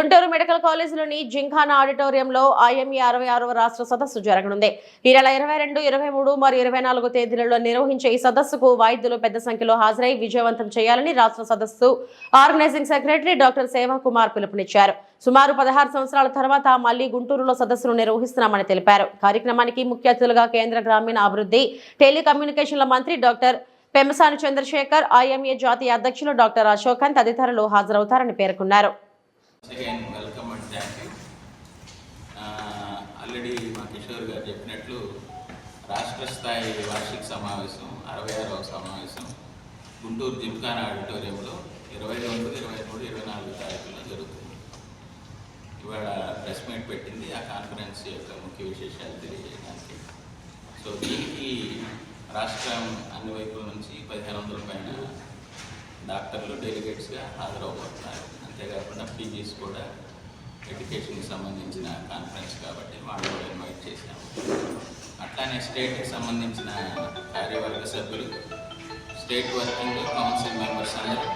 Guntur medical కాలేజీలోని Gymkhana ఆడిటోరియంలో IME అరవై ఆరవ రాష్ట్ర సదస్సు జరగనుంది. ఈ నెల ఇరవై రెండు ఇరవై మూడు మరియు ఇరవై నాలుగు తేదీలలో నిర్వహించే ఈ సదస్సుకు వైద్యులు పెద్ద సంఖ్యలో హాజరై విజయవంతం చేయాలని రాష్ట్ర సదస్సు ఆర్గనైజింగ్ సెక్రటరీ డాక్టర్ సేవా కుమార్ పిలుపునిచ్చారు. సుమారు పదహారు సంవత్సరాల తర్వాత మళ్ళీ గుంటూరులో సదస్సును నిర్వహిస్తున్నామని తెలిపారు. కార్యక్రమానికి ముఖ్య అతిథులుగా కేంద్ర గ్రామీణ అభివృద్ధి టెలికమ్యూనికేషన్ల మంత్రి డాక్టర్ పెమ్మసాని చంద్రశేఖర్ ఐఎంఏ జాతీయ అధ్యక్షులు డాక్టర్ అశోకన్ తదితరులు హాజరవుతారని పేర్కొన్నారు. Again welcome and thank you already మా కిషోర్ గారు చెప్పినట్లు రాష్ట్ర స్థాయి వార్షిక సమావేశం అరవై ఆరవ సమావేశం గుంటూరు జిమ్ఖానా ఆడిటోరియంలో ఇరవై రెండు ఇరవై మూడు ఇరవై నాలుగు తారీఖుల్లో జరుగుతుంది. ఇవాళ ప్రెస్ మీట్ పెట్టింది. ఆ కాన్ఫరెన్స్ యొక్క ముఖ్య విశేషాలు తెలియజేయడానికి. సో దీనికి రాష్ట్రం అన్ని వైపుల నుంచి పదిహేను వందల పైన డాక్టర్లు డెలిగేట్స్గా హాజరవబోతున్నారు అంతేకాకుండా కూడా ఎడ్యుకేషన్కి సంబంధించిన కాన్ఫరెన్స్ కాబట్టి వాళ్ళు కూడా ఇన్వైట్ చేశాము. అట్లానే స్టేట్కి సంబంధించిన కార్యవర్గ సభ్యులు స్టేట్ వర్కింగ్ కౌన్సిల్ మెంబర్స్ అందరూ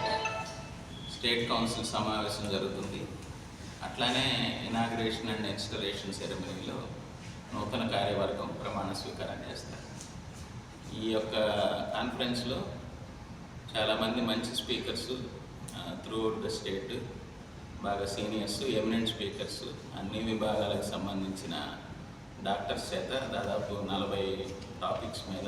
స్టేట్ కౌన్సిల్ సమావేశం జరుగుతుంది. అట్లానే ఇనాగ్రేషన్ అండ్ ఇన్స్టలేషన్ సెరమనీలో నూతన కార్యవర్గం ప్రమాణ స్వీకారం చేస్తారు. ఈ యొక్క కాన్ఫరెన్స్లో చాలామంది మంచి స్పీకర్స్ త్రూఅవుట్ ద స్టేట్ బాగా సీనియర్స్ ఎమినెంట్ స్పీకర్స్ అన్ని విభాగాలకు సంబంధించిన డాక్టర్స్ చేత దాదాపు నలభై టాపిక్స్ మీద